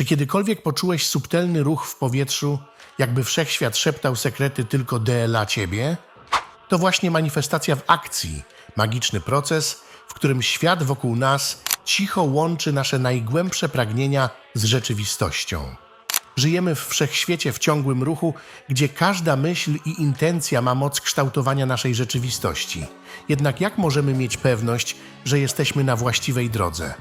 Czy kiedykolwiek poczułeś subtelny ruch w powietrzu, jakby wszechświat szeptał sekrety tylko DLA ciebie? To właśnie manifestacja w akcji, magiczny proces, w którym świat wokół nas cicho łączy nasze najgłębsze pragnienia z rzeczywistością. Żyjemy w wszechświecie w ciągłym ruchu, gdzie każda myśl i intencja ma moc kształtowania naszej rzeczywistości. Jednak jak możemy mieć pewność, że jesteśmy na właściwej drodze?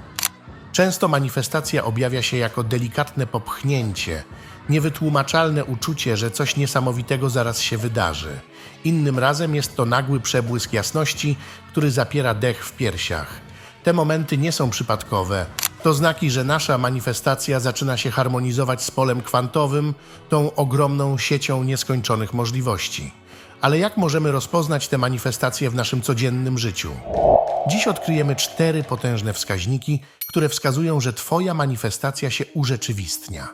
Często manifestacja objawia się jako delikatne popchnięcie, niewytłumaczalne uczucie, że coś niesamowitego zaraz się wydarzy. Innym razem jest to nagły przebłysk jasności, który zapiera dech w piersiach. Te momenty nie są przypadkowe. To znaki, że nasza manifestacja zaczyna się harmonizować z polem kwantowym, tą ogromną siecią nieskończonych możliwości. Ale jak możemy rozpoznać te manifestacje w naszym codziennym życiu? Dziś odkryjemy cztery potężne wskaźniki, które wskazują, że Twoja manifestacja się urzeczywistnia.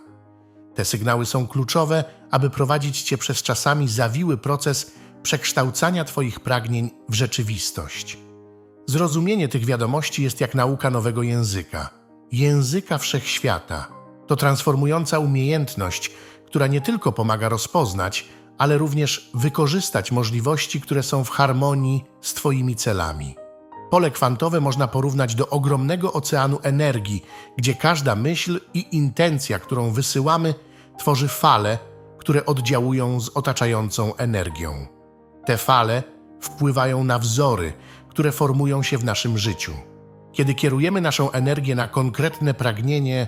Te sygnały są kluczowe, aby prowadzić Cię przez czasami zawiły proces przekształcania Twoich pragnień w rzeczywistość. Zrozumienie tych wiadomości jest jak nauka nowego języka języka wszechświata. To transformująca umiejętność, która nie tylko pomaga rozpoznać, ale również wykorzystać możliwości, które są w harmonii z Twoimi celami. Pole kwantowe można porównać do ogromnego oceanu energii, gdzie każda myśl i intencja, którą wysyłamy, tworzy fale, które oddziałują z otaczającą energią. Te fale wpływają na wzory, które formują się w naszym życiu. Kiedy kierujemy naszą energię na konkretne pragnienie,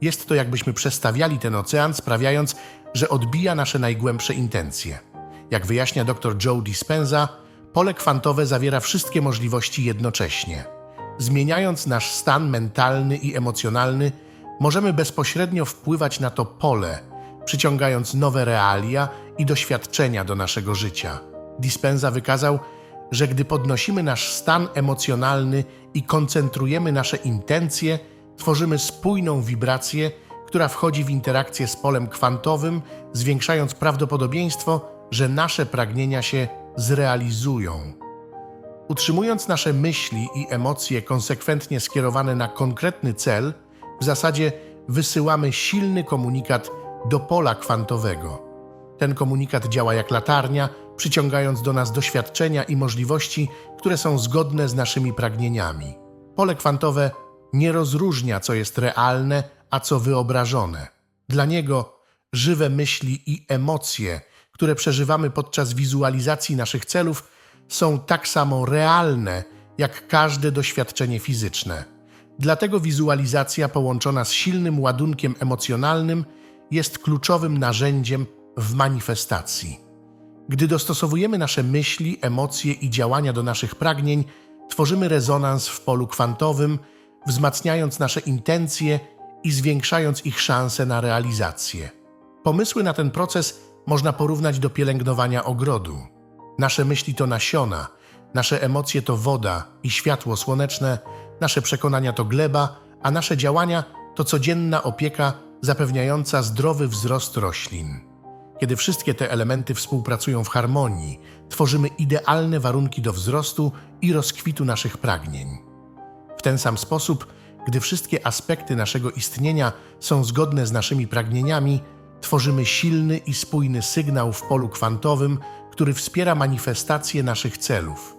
jest to jakbyśmy przestawiali ten ocean, sprawiając, że odbija nasze najgłębsze intencje. Jak wyjaśnia dr Joe Dispenza, pole kwantowe zawiera wszystkie możliwości jednocześnie. Zmieniając nasz stan mentalny i emocjonalny, możemy bezpośrednio wpływać na to pole, przyciągając nowe realia i doświadczenia do naszego życia. Dispenza wykazał, że gdy podnosimy nasz stan emocjonalny i koncentrujemy nasze intencje, tworzymy spójną wibrację, która wchodzi w interakcję z polem kwantowym, zwiększając prawdopodobieństwo, że nasze pragnienia się zrealizują. Utrzymując nasze myśli i emocje konsekwentnie skierowane na konkretny cel, w zasadzie wysyłamy silny komunikat do pola kwantowego. Ten komunikat działa jak latarnia, przyciągając do nas doświadczenia i możliwości, które są zgodne z naszymi pragnieniami. Pole kwantowe nie rozróżnia, co jest realne, a co wyobrażone. Dla niego żywe myśli i emocje, które przeżywamy podczas wizualizacji naszych celów, są tak samo realne jak każde doświadczenie fizyczne. Dlatego wizualizacja połączona z silnym ładunkiem emocjonalnym jest kluczowym narzędziem w manifestacji. Gdy dostosowujemy nasze myśli, emocje i działania do naszych pragnień, tworzymy rezonans w polu kwantowym, wzmacniając nasze intencje i zwiększając ich szanse na realizację. Pomysły na ten proces można porównać do pielęgnowania ogrodu. Nasze myśli to nasiona, nasze emocje to woda i światło słoneczne, nasze przekonania to gleba, a nasze działania to codzienna opieka zapewniająca zdrowy wzrost roślin. Kiedy wszystkie te elementy współpracują w harmonii, tworzymy idealne warunki do wzrostu i rozkwitu naszych pragnień. W ten sam sposób, gdy wszystkie aspekty naszego istnienia są zgodne z naszymi pragnieniami, tworzymy silny i spójny sygnał w polu kwantowym, który wspiera manifestację naszych celów.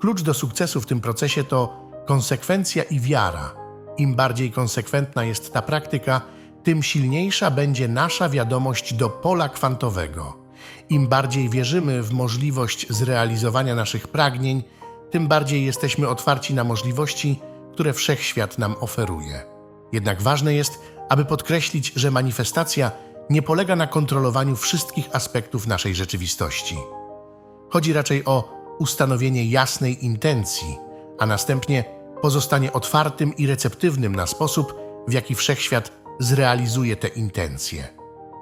Klucz do sukcesu w tym procesie to konsekwencja i wiara. Im bardziej konsekwentna jest ta praktyka, tym silniejsza będzie nasza wiadomość do pola kwantowego. Im bardziej wierzymy w możliwość zrealizowania naszych pragnień, tym bardziej jesteśmy otwarci na możliwości, które wszechświat nam oferuje. Jednak ważne jest, aby podkreślić, że manifestacja nie polega na kontrolowaniu wszystkich aspektów naszej rzeczywistości. Chodzi raczej o ustanowienie jasnej intencji, a następnie pozostanie otwartym i receptywnym na sposób, w jaki wszechświat zrealizuje te intencje.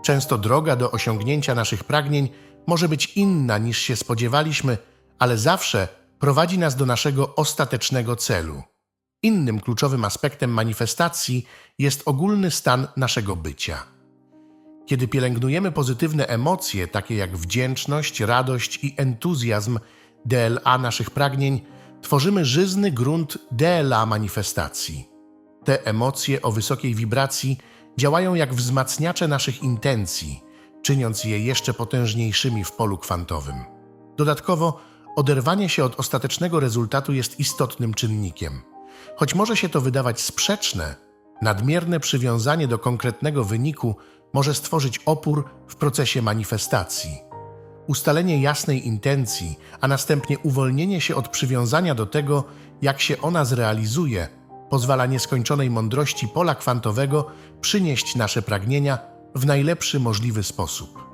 Często droga do osiągnięcia naszych pragnień może być inna niż się spodziewaliśmy, ale zawsze prowadzi nas do naszego ostatecznego celu. Innym kluczowym aspektem manifestacji jest ogólny stan naszego bycia. Kiedy pielęgnujemy pozytywne emocje, takie jak wdzięczność, radość i entuzjazm DLA naszych pragnień, tworzymy żyzny grunt DLA manifestacji. Te emocje o wysokiej wibracji działają jak wzmacniacze naszych intencji, czyniąc je jeszcze potężniejszymi w polu kwantowym. Dodatkowo, oderwanie się od ostatecznego rezultatu jest istotnym czynnikiem. Choć może się to wydawać sprzeczne, nadmierne przywiązanie do konkretnego wyniku może stworzyć opór w procesie manifestacji. Ustalenie jasnej intencji, a następnie uwolnienie się od przywiązania do tego, jak się ona zrealizuje, pozwala nieskończonej mądrości pola kwantowego przynieść nasze pragnienia w najlepszy możliwy sposób.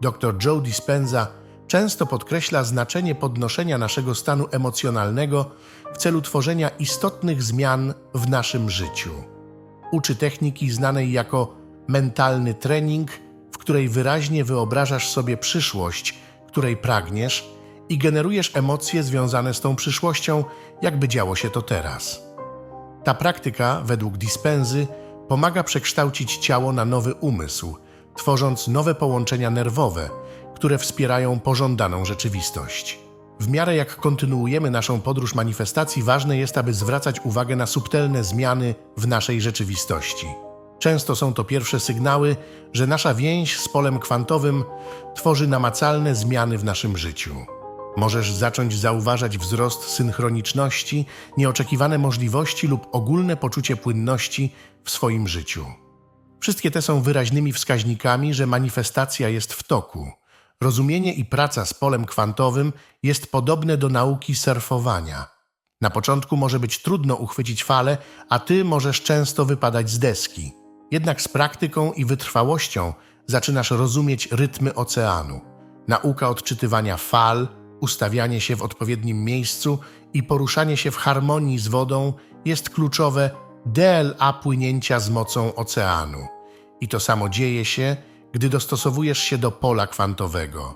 Dr Joe Dispenza często podkreśla znaczenie podnoszenia naszego stanu emocjonalnego w celu tworzenia istotnych zmian w naszym życiu. Uczy techniki znanej jako mentalny trening, w której wyraźnie wyobrażasz sobie przyszłość, której pragniesz i generujesz emocje związane z tą przyszłością, jakby działo się to teraz. Ta praktyka, według Dispenzy, pomaga przekształcić ciało na nowy umysł, tworząc nowe połączenia nerwowe, które wspierają pożądaną rzeczywistość. W miarę jak kontynuujemy naszą podróż manifestacji, ważne jest, aby zwracać uwagę na subtelne zmiany w naszej rzeczywistości. Często są to pierwsze sygnały, że nasza więź z polem kwantowym tworzy namacalne zmiany w naszym życiu. Możesz zacząć zauważać wzrost synchroniczności, nieoczekiwane możliwości lub ogólne poczucie płynności w swoim życiu. Wszystkie te są wyraźnymi wskaźnikami, że manifestacja jest w toku. Rozumienie i praca z polem kwantowym jest podobne do nauki surfowania. Na początku może być trudno uchwycić falę, a ty możesz często wypadać z deski. Jednak z praktyką i wytrwałością zaczynasz rozumieć rytmy oceanu. Nauka odczytywania fal, ustawianie się w odpowiednim miejscu i poruszanie się w harmonii z wodą jest kluczowe DLA płynięcia z mocą oceanu. I to samo dzieje się, gdy dostosowujesz się do pola kwantowego.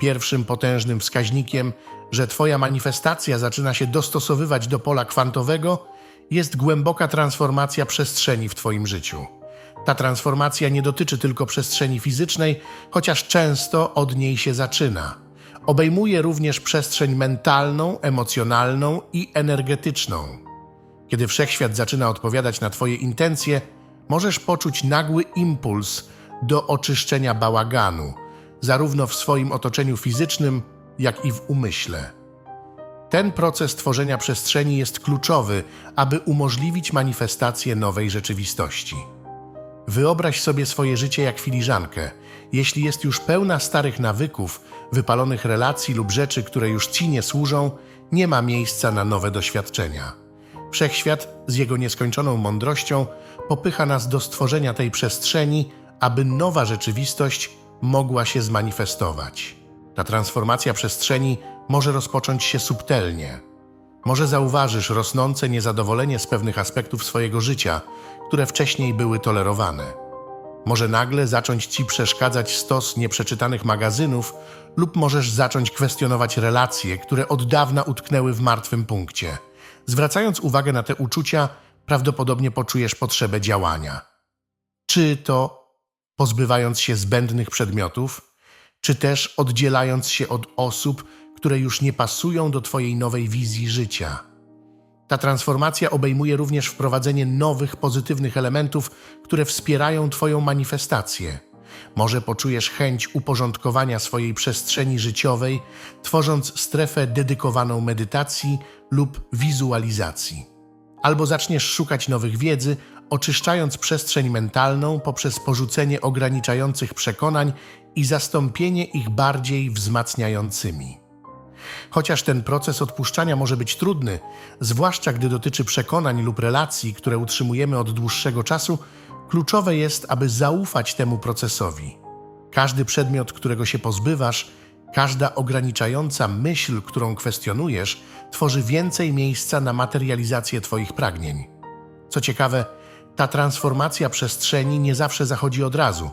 Pierwszym potężnym wskaźnikiem, że Twoja manifestacja zaczyna się dostosowywać do pola kwantowego, jest głęboka transformacja przestrzeni w Twoim życiu. Ta transformacja nie dotyczy tylko przestrzeni fizycznej, chociaż często od niej się zaczyna. Obejmuje również przestrzeń mentalną, emocjonalną i energetyczną. Kiedy wszechświat zaczyna odpowiadać na Twoje intencje, możesz poczuć nagły impuls do oczyszczenia bałaganu, zarówno w swoim otoczeniu fizycznym, jak i w umyśle. Ten proces tworzenia przestrzeni jest kluczowy, aby umożliwić manifestację nowej rzeczywistości. Wyobraź sobie swoje życie jak filiżankę. Jeśli jest już pełna starych nawyków, wypalonych relacji lub rzeczy, które już ci nie służą, nie ma miejsca na nowe doświadczenia. Wszechświat z jego nieskończoną mądrością popycha nas do stworzenia tej przestrzeni, aby nowa rzeczywistość mogła się zmanifestować. Ta transformacja przestrzeni może rozpocząć się subtelnie. Może zauważysz rosnące niezadowolenie z pewnych aspektów swojego życia, które wcześniej były tolerowane. Może nagle zacząć ci przeszkadzać stos nieprzeczytanych magazynów, lub możesz zacząć kwestionować relacje, które od dawna utknęły w martwym punkcie. Zwracając uwagę na te uczucia, prawdopodobnie poczujesz potrzebę działania. Czy to pozbywając się zbędnych przedmiotów, czy też oddzielając się od osób, które już nie pasują do Twojej nowej wizji życia. Ta transformacja obejmuje również wprowadzenie nowych, pozytywnych elementów, które wspierają Twoją manifestację. Może poczujesz chęć uporządkowania swojej przestrzeni życiowej, tworząc strefę dedykowaną medytacji lub wizualizacji. Albo zaczniesz szukać nowych wiedzy, oczyszczając przestrzeń mentalną poprzez porzucenie ograniczających przekonań i zastąpienie ich bardziej wzmacniającymi. Chociaż ten proces odpuszczania może być trudny, zwłaszcza gdy dotyczy przekonań lub relacji, które utrzymujemy od dłuższego czasu, kluczowe jest, aby zaufać temu procesowi. Każdy przedmiot, którego się pozbywasz, każda ograniczająca myśl, którą kwestionujesz, tworzy więcej miejsca na materializację Twoich pragnień. Co ciekawe, ta transformacja przestrzeni nie zawsze zachodzi od razu.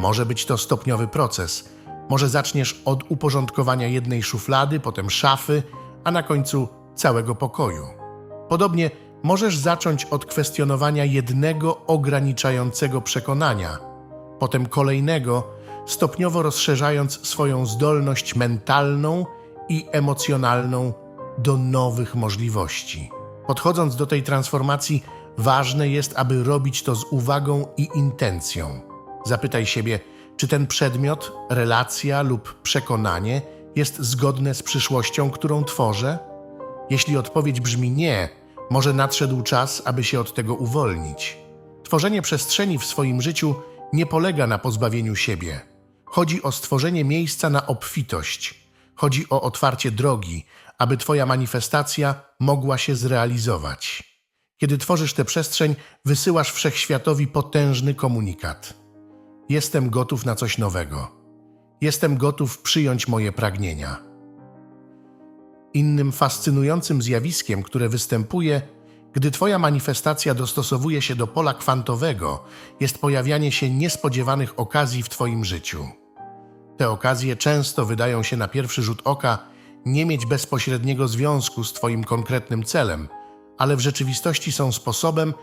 Może być to stopniowy proces. Może zaczniesz od uporządkowania jednej szuflady, potem szafy, a na końcu całego pokoju. Podobnie możesz zacząć od kwestionowania jednego ograniczającego przekonania, potem kolejnego, stopniowo rozszerzając swoją zdolność mentalną i emocjonalną do nowych możliwości. Podchodząc do tej transformacji, ważne jest, aby robić to z uwagą i intencją. Zapytaj siebie, czy ten przedmiot, relacja lub przekonanie jest zgodne z przyszłością, którą tworzę? Jeśli odpowiedź brzmi nie, może nadszedł czas, aby się od tego uwolnić. Tworzenie przestrzeni w swoim życiu nie polega na pozbawieniu siebie. Chodzi o stworzenie miejsca na obfitość. Chodzi o otwarcie drogi, aby Twoja manifestacja mogła się zrealizować. Kiedy tworzysz tę przestrzeń, wysyłasz wszechświatowi potężny komunikat. Jestem gotów na coś nowego. Jestem gotów przyjąć moje pragnienia. Innym fascynującym zjawiskiem, które występuje, gdy Twoja manifestacja dostosowuje się do pola kwantowego, jest pojawianie się niespodziewanych okazji w Twoim życiu. Te okazje często wydają się na pierwszy rzut oka nie mieć bezpośredniego związku z Twoim konkretnym celem, ale w rzeczywistości są sposobem,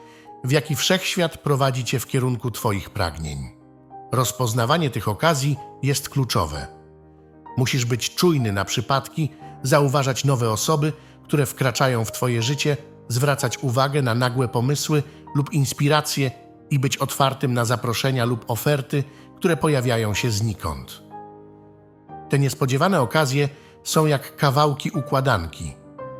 w jaki wszechświat prowadzi Cię w kierunku Twoich pragnień. Rozpoznawanie tych okazji jest kluczowe. Musisz być czujny na przypadki, zauważać nowe osoby, które wkraczają w Twoje życie, zwracać uwagę na nagłe pomysły lub inspiracje i być otwartym na zaproszenia lub oferty, które pojawiają się znikąd. Te niespodziewane okazje są jak kawałki układanki.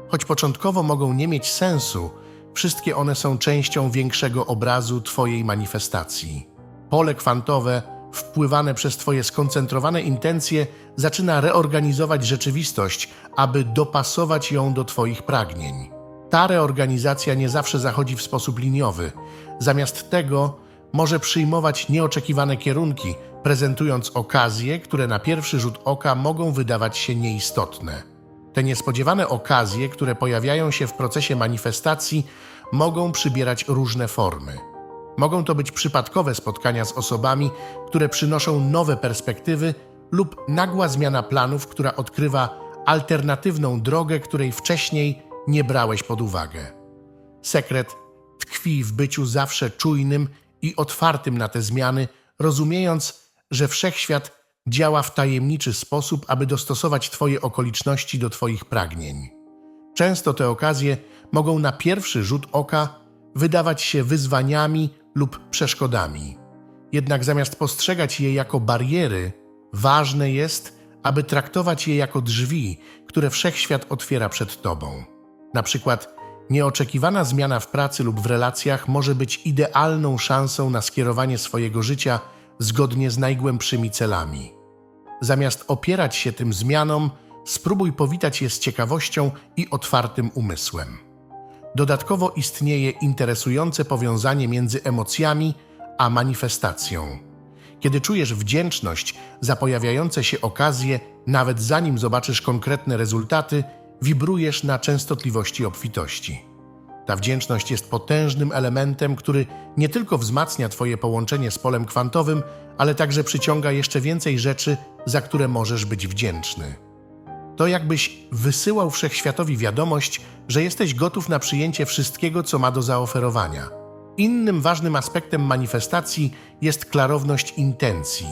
Choć początkowo mogą nie mieć sensu, wszystkie one są częścią większego obrazu Twojej manifestacji. Pole kwantowe, wpływane przez Twoje skoncentrowane intencje, zaczyna reorganizować rzeczywistość, aby dopasować ją do Twoich pragnień. Ta reorganizacja nie zawsze zachodzi w sposób liniowy. Zamiast tego może przyjmować nieoczekiwane kierunki, prezentując okazje, które na pierwszy rzut oka mogą wydawać się nieistotne. Te niespodziewane okazje, które pojawiają się w procesie manifestacji, mogą przybierać różne formy. Mogą to być przypadkowe spotkania z osobami, które przynoszą nowe perspektywy, lub nagła zmiana planów, która odkrywa alternatywną drogę, której wcześniej nie brałeś pod uwagę. Sekret tkwi w byciu zawsze czujnym i otwartym na te zmiany, rozumiejąc, że wszechświat działa w tajemniczy sposób, aby dostosować Twoje okoliczności do Twoich pragnień. Często te okazje mogą na pierwszy rzut oka wydawać się wyzwaniami lub przeszkodami. Jednak zamiast postrzegać je jako bariery, ważne jest, aby traktować je jako drzwi, które wszechświat otwiera przed Tobą. Na przykład, nieoczekiwana zmiana w pracy lub w relacjach może być idealną szansą na skierowanie swojego życia zgodnie z najgłębszymi celami. Zamiast opierać się tym zmianom, spróbuj powitać je z ciekawością i otwartym umysłem. Dodatkowo istnieje interesujące powiązanie między emocjami a manifestacją. Kiedy czujesz wdzięczność za pojawiające się okazje, nawet zanim zobaczysz konkretne rezultaty, wibrujesz na częstotliwości obfitości. Ta wdzięczność jest potężnym elementem, który nie tylko wzmacnia Twoje połączenie z polem kwantowym, ale także przyciąga jeszcze więcej rzeczy, za które możesz być wdzięczny. To jakbyś wysyłał wszechświatowi wiadomość, że jesteś gotów na przyjęcie wszystkiego, co ma do zaoferowania. Innym ważnym aspektem manifestacji jest klarowność intencji.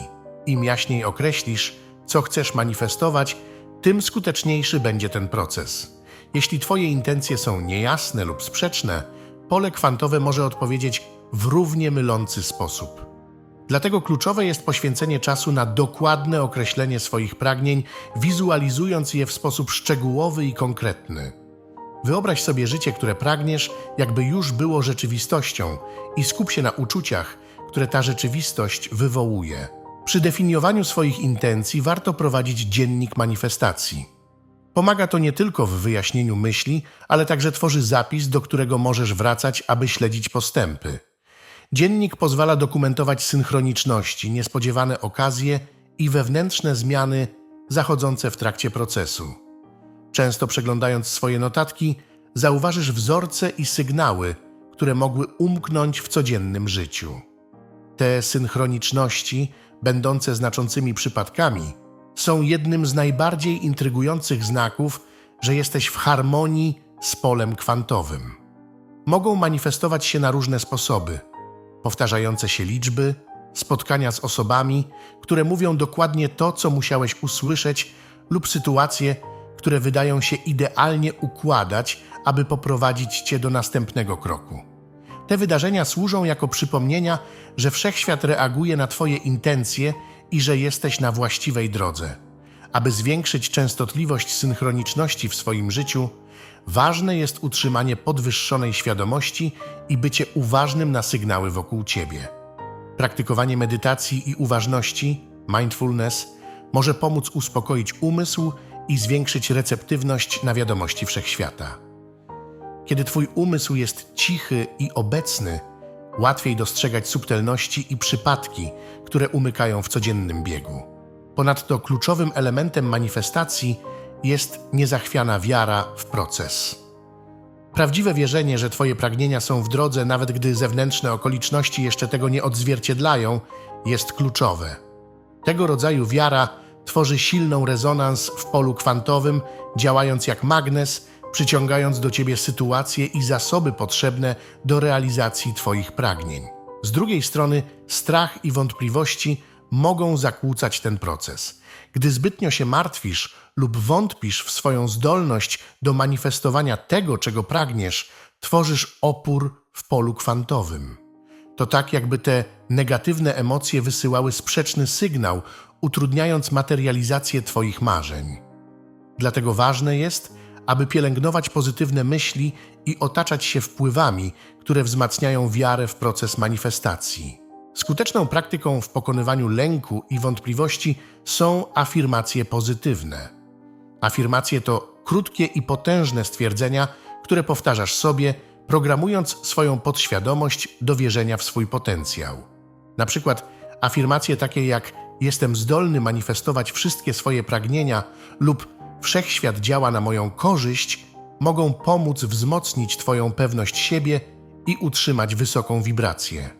Im jaśniej określisz, co chcesz manifestować, tym skuteczniejszy będzie ten proces. Jeśli Twoje intencje są niejasne lub sprzeczne, pole kwantowe może odpowiedzieć w równie mylący sposób. Dlatego kluczowe jest poświęcenie czasu na dokładne określenie swoich pragnień, wizualizując je w sposób szczegółowy i konkretny. Wyobraź sobie życie, które pragniesz, jakby już było rzeczywistością i skup się na uczuciach, które ta rzeczywistość wywołuje. Przy definiowaniu swoich intencji warto prowadzić dziennik manifestacji. Pomaga to nie tylko w wyjaśnieniu myśli, ale także tworzy zapis, do którego możesz wracać, aby śledzić postępy. Dziennik pozwala dokumentować synchroniczności, niespodziewane okazje i wewnętrzne zmiany zachodzące w trakcie procesu. Często przeglądając swoje notatki, zauważysz wzorce i sygnały, które mogły umknąć w codziennym życiu. Te synchroniczności, będące znaczącymi przypadkami, są jednym z najbardziej intrygujących znaków, że jesteś w harmonii z polem kwantowym. Mogą manifestować się na różne sposoby: powtarzające się liczby, spotkania z osobami, które mówią dokładnie to, co musiałeś usłyszeć, lub sytuacje, które wydają się idealnie układać, aby poprowadzić cię do następnego kroku. Te wydarzenia służą jako przypomnienia, że wszechświat reaguje na Twoje intencje i że jesteś na właściwej drodze. Aby zwiększyć częstotliwość synchroniczności w swoim życiu, ważne jest utrzymanie podwyższonej świadomości i bycie uważnym na sygnały wokół Ciebie. Praktykowanie medytacji i uważności, mindfulness, może pomóc uspokoić umysł i zwiększyć receptywność na wiadomości wszechświata. Kiedy Twój umysł jest cichy i obecny, łatwiej dostrzegać subtelności i przypadki, które umykają w codziennym biegu. Ponadto kluczowym elementem manifestacji jest niezachwiana wiara w proces. Prawdziwe wierzenie, że Twoje pragnienia są w drodze, nawet gdy zewnętrzne okoliczności jeszcze tego nie odzwierciedlają, jest kluczowe. Tego rodzaju wiara tworzy silną rezonans w polu kwantowym, działając jak magnes, przyciągając do Ciebie sytuacje i zasoby potrzebne do realizacji Twoich pragnień. Z drugiej strony, strach i wątpliwości mogą zakłócać ten proces. Gdy zbytnio się martwisz lub wątpisz w swoją zdolność do manifestowania tego, czego pragniesz, tworzysz opór w polu kwantowym. To tak, jakby te negatywne emocje wysyłały sprzeczny sygnał, utrudniając materializację Twoich marzeń. Dlatego ważne jest, aby pielęgnować pozytywne myśli i otaczać się wpływami, które wzmacniają wiarę w proces manifestacji. Skuteczną praktyką w pokonywaniu lęku i wątpliwości są afirmacje pozytywne. Afirmacje to krótkie i potężne stwierdzenia, które powtarzasz sobie, programując swoją podświadomość do wierzenia w swój potencjał. Na przykład afirmacje takie jak jestem zdolny manifestować wszystkie swoje pragnienia lub wszechświat działa na moją korzyść mogą pomóc wzmocnić Twoją pewność siebie i utrzymać wysoką wibrację.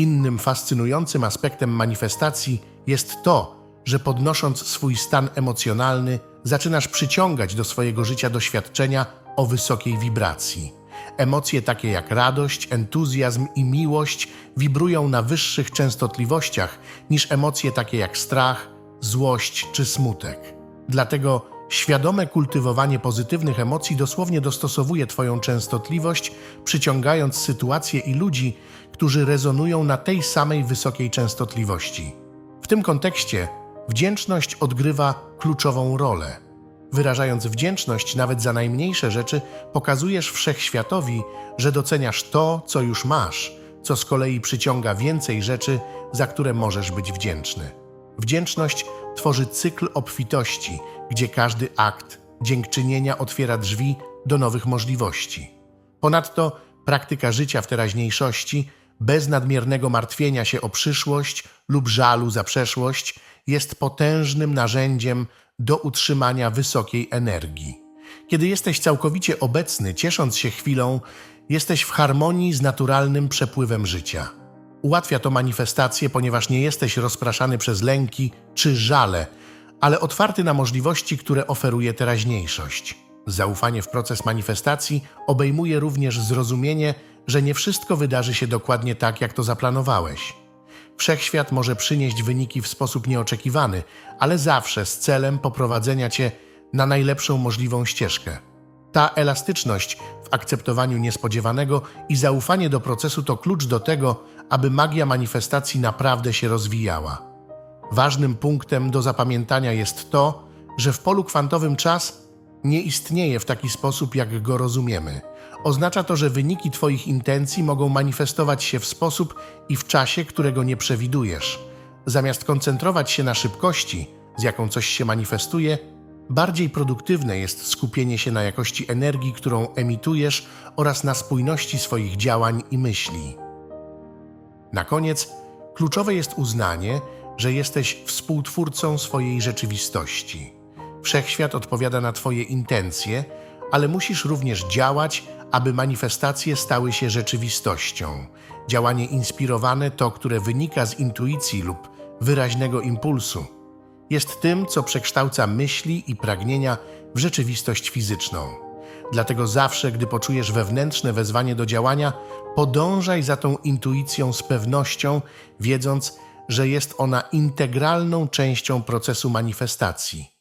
Innym fascynującym aspektem manifestacji jest to, że podnosząc swój stan emocjonalny, zaczynasz przyciągać do swojego życia doświadczenia o wysokiej wibracji. Emocje takie jak radość, entuzjazm i miłość wibrują na wyższych częstotliwościach niż emocje takie jak strach, złość czy smutek. Dlatego świadome kultywowanie pozytywnych emocji dosłownie dostosowuje Twoją częstotliwość, przyciągając sytuacje i ludzi, którzy rezonują na tej samej wysokiej częstotliwości. W tym kontekście wdzięczność odgrywa kluczową rolę. Wyrażając wdzięczność nawet za najmniejsze rzeczy, pokazujesz wszechświatowi, że doceniasz to, co już masz, co z kolei przyciąga więcej rzeczy, za które możesz być wdzięczny. Wdzięczność tworzy cykl obfitości, gdzie każdy akt dziękczynienia otwiera drzwi do nowych możliwości. Ponadto praktyka życia w teraźniejszości, bez nadmiernego martwienia się o przyszłość lub żalu za przeszłość, jest potężnym narzędziem do utrzymania wysokiej energii. Kiedy jesteś całkowicie obecny, ciesząc się chwilą, jesteś w harmonii z naturalnym przepływem życia. Ułatwia to manifestację, ponieważ nie jesteś rozpraszany przez lęki czy żale, ale otwarty na możliwości, które oferuje teraźniejszość. Zaufanie w proces manifestacji obejmuje również zrozumienie, że nie wszystko wydarzy się dokładnie tak, jak to zaplanowałeś. Wszechświat może przynieść wyniki w sposób nieoczekiwany, ale zawsze z celem poprowadzenia cię na najlepszą możliwą ścieżkę. Ta elastyczność akceptowaniu niespodziewanego i zaufanie do procesu to klucz do tego, aby magia manifestacji naprawdę się rozwijała. Ważnym punktem do zapamiętania jest to, że w polu kwantowym czas nie istnieje w taki sposób, jak go rozumiemy. Oznacza to, że wyniki Twoich intencji mogą manifestować się w sposób i w czasie, którego nie przewidujesz. Zamiast koncentrować się na szybkości, z jaką coś się manifestuje, bardziej produktywne jest skupienie się na jakości energii, którą emitujesz oraz na spójności swoich działań i myśli. Na koniec, kluczowe jest uznanie, że jesteś współtwórcą swojej rzeczywistości. Wszechświat odpowiada na Twoje intencje, ale musisz również działać, aby manifestacje stały się rzeczywistością. Działanie inspirowane to, które wynika z intuicji lub wyraźnego impulsu. Jest tym, co przekształca myśli i pragnienia w rzeczywistość fizyczną. Dlatego zawsze, gdy poczujesz wewnętrzne wezwanie do działania, podążaj za tą intuicją z pewnością, wiedząc, że jest ona integralną częścią procesu manifestacji.